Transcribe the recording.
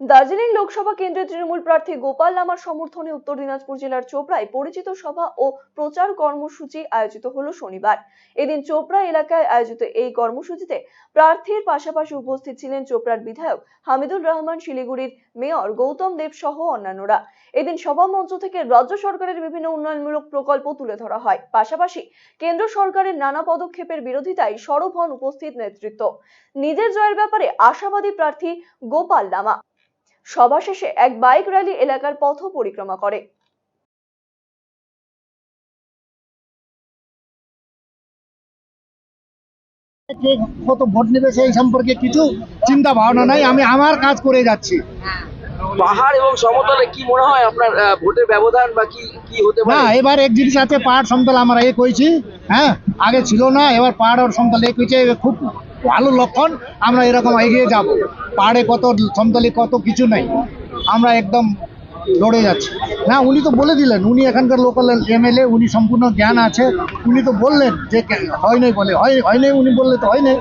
দার্জিলিং লোকসভা কেন্দ্রের তৃণমূল প্রার্থী গোপাল লামার সমর্থনে উত্তর দিনাজপুর জেলার চোপড়ায় পরিচিত সভা ও প্রচার কর্মসূচি আয়োজিত হলো শনিবার। এদিন চোপড়া এলাকায় আয়োজিত এই কর্মসূচিতে প্রার্থীর পাশাপাশি উপস্থিত ছিলেন চোপড়ার বিধায়ক হামিদুর রহমান, শিলিগুড়ির মেয়র গৌতম দেব সহ অন্যান্যরা। এদিন সভা মঞ্চ থেকে রাজ্য সরকারের বিভিন্ন উন্নয়নমূলক প্রকল্প তুলে ধরা হয়। পাশাপাশি কেন্দ্র সরকারের নানা পদক্ষেপের বিরোধিতায় সরব হন উপস্থিত নেতৃত্ব। নিজের জয়ের ব্যাপারে আশাবাদী প্রার্থী গোপাল লামা। সভা শেষে এক বাইক র্যালি এলাকার পথ পরিক্রমা করে। কে কত ভোট নেবে সেই সম্পর্কে কিছু চিন্তা ভাবনা নাই আমি আমার কাজ করে যাচ্ছি। পাহাড় এবং সমতলে কি মনে হয় আপনার আহ, ভোটের ব্যবধান বা কি কি হতে পারে? না এবার এক জিনিস আছে পাহাড় সমতল আমরা এক হয়েছি হ্যাঁ? আগে ছিল না এবার পাহাড় আর সমতল এক হয়েছে এবার খুব ভালো লক্ষণ, আমরা এরকম এগিয়ে যাব। পাহাড়ে কত, সমতলে কত কিছু নাই। আমরা একদম লড়ে যাচ্ছি। না, উনি তো বলে দিলেন, উনি এখানকার লোকাল এমএলএ উনি সম্পূর্ণ জ্ঞান আছে। উনি তো বললেন যে হয় নাই বলে। হয় হয় নাই উনি বললে তো হয় নাই